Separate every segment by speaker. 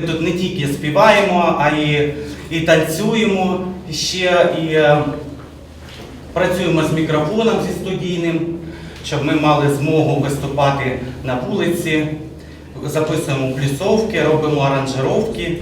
Speaker 1: Ми Тут не тільки співаємо, а й і танцюємо ще і е, працюємо з мікрофоном зі студійним, щоб ми мали змогу виступати на вулиці, записуємо плюсовки, робимо аранжировки.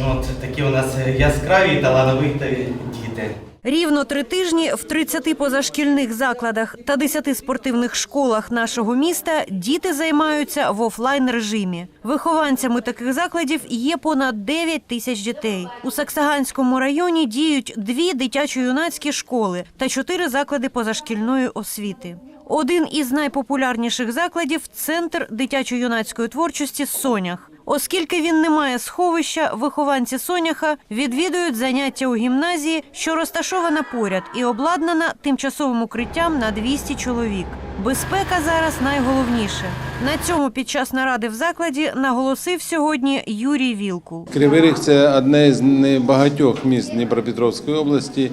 Speaker 1: От такі у нас яскраві і талановиті діти.
Speaker 2: Рівно три тижні в 30 позашкільних закладах та 10 спортивних школах нашого міста діти займаються в офлайн режимі. Вихованцями таких закладів є понад 9 тисяч дітей. У Саксаганському районі діють дві дитячо-юнацькі школи та чотири заклади позашкільної освіти. Один із найпопулярніших закладів центр дитячо-юнацької творчості Сонях. Оскільки він не має сховища, вихованці Соняха відвідують заняття у гімназії, що розташована поряд і обладнана тимчасовим укриттям на 200 чоловік. Безпека зараз найголовніше. На цьому під час наради в закладі наголосив сьогодні Юрій Вілкул.
Speaker 3: Кривий Ріг – це одне з небагатьох міст Дніпропетровської області,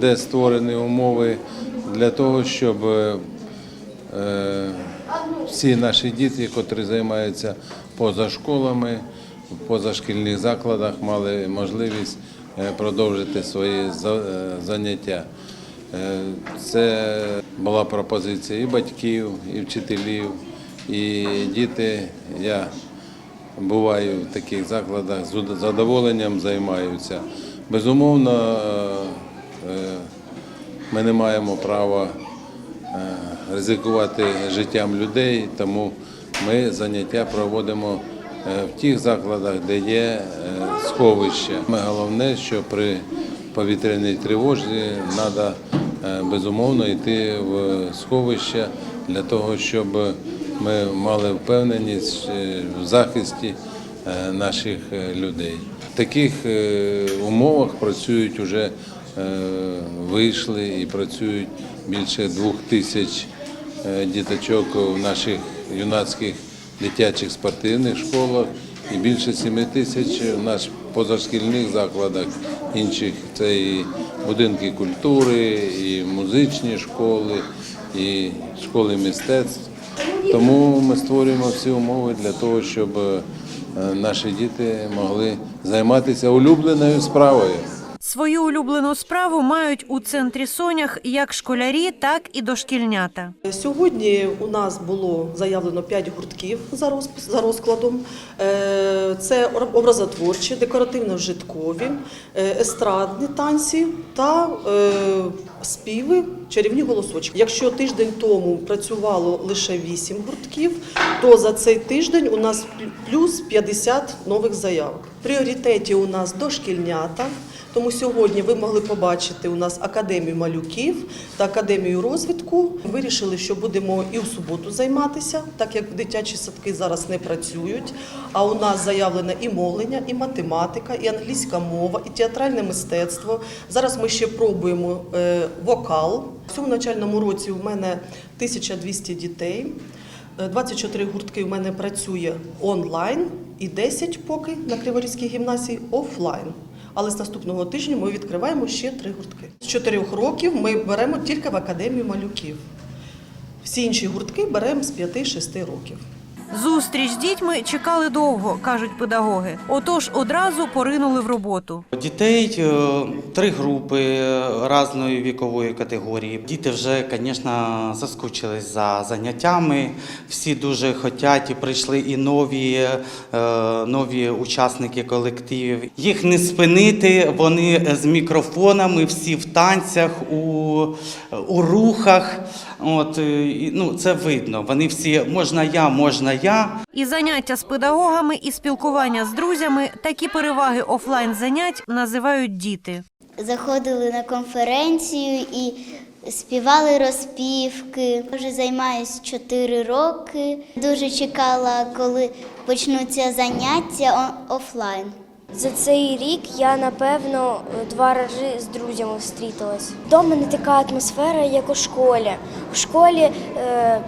Speaker 3: де створені умови для того, щоб е, всі наші діти, котрі займаються поза школами, в позашкільних закладах, мали можливість е, продовжити свої е, заняття. Е, Це була пропозиція і батьків, і вчителів, і діти. Я буваю в таких закладах з задоволенням займаються. Безумовно, ми не маємо права ризикувати життям людей, тому ми заняття проводимо е, в тих закладах, де є е, сховище. Головне, що при повітряній тривозі треба безумовно йти в сховище для того, щоб ми мали впевненість е, в захисті наших людей. В таких умовах працюють вже вийшли і працюють більше двох тисяч діточок в наших юнацьких дитячих спортивних школах і більше 7 тисяч в наших позашкільних закладах інших. Це і будинки культури, і музичні школи, і школи мистецтв. Тому ми створюємо всі умови для того, щоб е, наші діти могли займатися улюбленою справою.
Speaker 2: Свою улюблену справу мають у центрі Сонях як школярі, так і дошкільнята.
Speaker 4: Сьогодні у нас було заявлено 5 гуртків за розпис- за розкладом. Е, Це образотворчі, декоративно-вжиткові, е, естрадні танці та е, співи, чарівні голосочки. Якщо тиждень тому працювало лише 8 гуртків, то за цей тиждень у нас плюс 50 нових заявок. Пріоритеті у нас дошкільнята. Тому сьогодні ви могли побачити у нас академію малюків та академію розвитку. Вирішили, що будемо і в суботу займатися, так як дитячі садки зараз не працюють. А у нас заявлено і мовлення, і математика, і англійська мова, і театральне мистецтво. Зараз ми ще пробуємо е, вокал. Цьому навчальному році у мене 1200 дітей. Е, 24 гуртки у мене працює онлайн і 10 поки на Криворізькій гімназії офлайн. Але з наступного тижня ми відкриваємо ще три гуртки. З чотирьох років ми беремо тільки в академію малюків. Всі інші гуртки беремо з 5-6 років.
Speaker 2: Зустріч з дітьми чекали довго, кажуть педагоги. Отож одразу поринули в роботу.
Speaker 1: Дітей е, три групи е, різної вікової категорії. Діти вже, звісно, заскучились за заняттями. Всі дуже хочуть і прийшли і нові, е, нові учасники колективів. Їх не спинити. Вони з мікрофонами, всі в танцях, у, у рухах. От, е, ну, це видно. Вони всі можна я, можна я.
Speaker 2: І заняття з педагогами, і спілкування з друзями такі переваги офлайн занять називають діти.
Speaker 5: Заходили на конференцію і співали розпівки. Вже займаюсь 4 роки. Дуже чекала, коли почнуться заняття офлайн.
Speaker 6: За цей рік я напевно два рази з друзями зустрілась. Вдома не така атмосфера, як у школі. У школі е,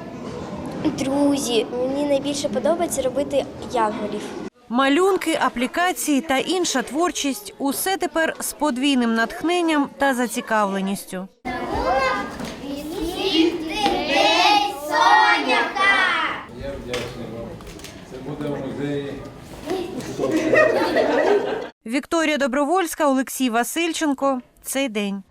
Speaker 6: друзі. Мені найбільше подобається робити янголів.
Speaker 2: Малюнки, аплікації та інша творчість усе тепер з подвійним натхненням та зацікавленістю.
Speaker 3: Я вдячний вам. Це буде в музеї.
Speaker 2: Вікторія Добровольська, Олексій Васильченко. Цей день.